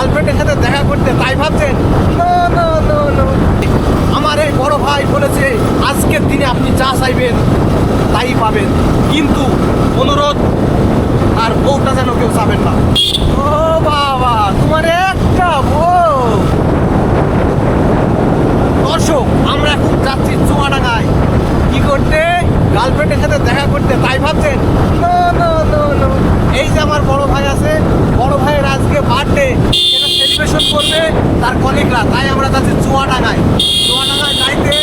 গার্লফ্রেন্ডের সাথে দেখা করতে তাই ভাবছেন. আমার এই বড় ভাই বলেছে, আজকের দিনে আপনি যা চাইবেন, তাই পাবেন। কিন্তু অনুরোধ, আর বউটা যেন কেউ চাবেন না। ও বাবা, তোমার একটা বউ। দর্শক, আমরা এখন যাচ্ছি চুয়াডাঙ্গায়। কি করতে? গার্লফ্রেন্ডের সাথে দেখা করতে তাই ভাবছেন No, no, no, no. এই যে আমার বড় ভাই আছে বড় ভাইয়ের আজকে বার্থডে সেটা সেলিব্রেশন করবে তার কলিগরা তাই আমরা যাচ্ছি চুয়াডাঙ্গায়। চুয়াডাঙ্গায় যাইতে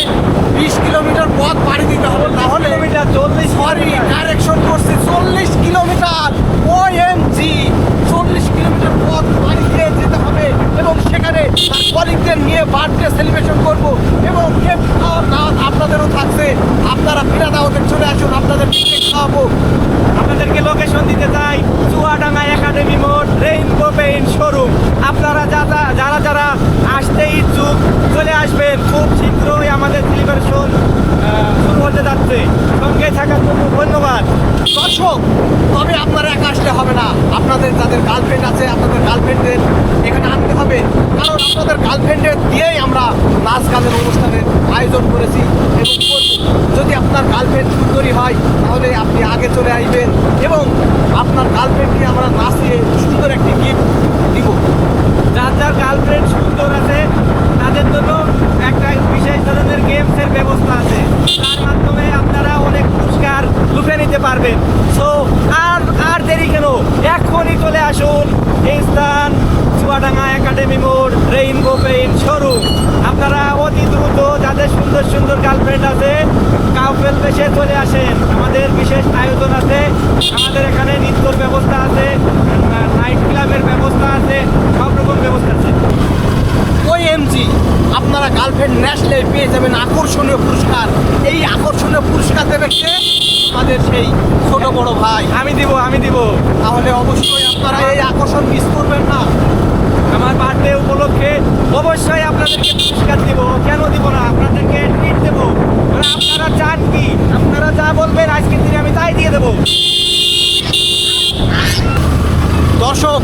বিশ কিলোমিটার পথ পাড়ি দিতে হবে তাহলে চল্লিশ সরি কারেকশন করছি চল্লিশ কিলোমিটার ও এম জি চল্লিশ কিলোমিটার পথ পাড়ি দিয়ে যেতে হবে এবং সেখানে তার কলিগদের নিয়ে বার্থডে সেলিব্রেশন করব এবং আপনাদেরও থাকছে। আপনারা বিনা দাওয়াতে চলে আসুন আপনাদের খাওয়াবো। আপনাদেরকে লোকেশন দিতে চাই চুয়াডাঙ্গা একাডেমি মোড রেইনবো পেইন্ট শোরুম আপনারা যারা যারা যারা আসতে ইচ্ছুক চলে আসবেন খুব শীঘ্রই আমাদের সেলিব্রেশন শুরু হতে যাচ্ছে সঙ্গে থাকার জন্য ধন্যবাদ দর্শক, তবে আপনারা একা আসলে হবে না। আপনাদের যাদের গার্লফ্রেন্ড আছে, আপনাদের গার্লফ্রেন্ডদের এখানে আনতে হবে। কারণ আপনাদের গার্লফ্রেন্ডের দিয়েই আমরা নাচ গানের অনুষ্ঠানের আয়োজন করেছি এবং যদি আপনার গার্লফ্রেন্ড সুন্দরী হয়, তাহলে আপনি আগে চলে আসবেন এবং আপনার গার্লফ্রেন্ডকে আমরা নাচিয়ে সুন্দর একটি গিফট দিব যার যার গার্লফ্রেন্ড সুন্দর আছে তাদের জন্য একটা বিশেষ ধরনের গেমসের ব্যবস্থা আছে তার মাধ্যমে আপনারা অনেক পুরস্কার লুফে নিতে পারবেন। সো আর আর দেরি কেন? এখনই চলে আসুন এই স্থান চুয়াডাঙ্গা একাডেমি মোড়, রেইনবো পেইন শোরুম। আপনারা অতি দ্রুত যাদের সুন্দর সুন্দর গার্লফ্রেন্ড আছে কাউফেল বেশে চলে আসেন। আমাদের বিশেষ আয়োজন আছে। আমাদের এখানে নৃত্যর ব্যবস্থা আছে নাইট ক্লাবের ব্যবস্থা আছে সব রকম ব্যবস্থা আছে ওই এমজি আপনারা গার্লফ্রেন্ড যাবেন আকর্ষণীয় পুরস্কার। এই আকর্ষণীয় পুরস্কার দেবে কে? আমাদের সেই ছোট বড় ভাই। আমি দিব আমি দিব। তাহলে অবশ্যই আপনারা এই আকর্ষণ মিস করবেন না। আমার বার্থডে উপলক্ষে অবশ্যই আপনাদেরকে পুরস্কার দিব। কেন দিব না? আপনাদেরকে ট্রিট দেবো। মানে আপনারা চান কি? আপনারা যা বলবেন আজকের দিনে আমি তাই দিয়ে দেবো। দর্শক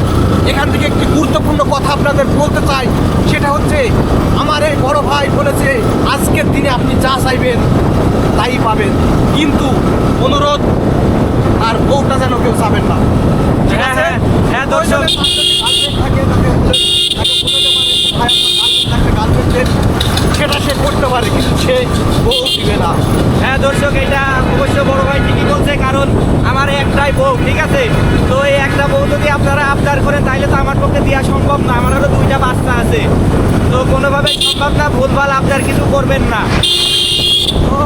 এখান থেকে একটি গুরুত্বপূর্ণ কথা আপনাদের বলতে চাই। সেটা হচ্ছে আমার এই বড় ভাই বলেছে যা চাইবেন তাই পাবেন। কিন্তু অনুরোধ আর বউটা যেন কেউ চাবেন না। হ্যাঁ, হ্যাঁ, হ্যাঁ, দর্শক। প্রয়োজনে তার যদি girlfriend থাকে, তাকে বলে- তাকে বলে দিতে পারে যে, ভাই, আপনার girlfriend থাকলে girlfriend-এর সেটা সে করতে পারে কিন্তু সে বউ দিবে না। হ্যাঁ দর্শক এটা অবশ্য বড় ভাই ঠিকই বলছে কারণ আমার একটাই বউ ঠিক আছে? তো এই একটা বউ যদি আপনারা আবদার করেন তাহলে তো আমার পক্ষে দেওয়া সম্ভব না আমার আরও দুইটা বাচ্চা আছে। সম্ভব না ভুলভাল আপনার কিছু করবেন না। ও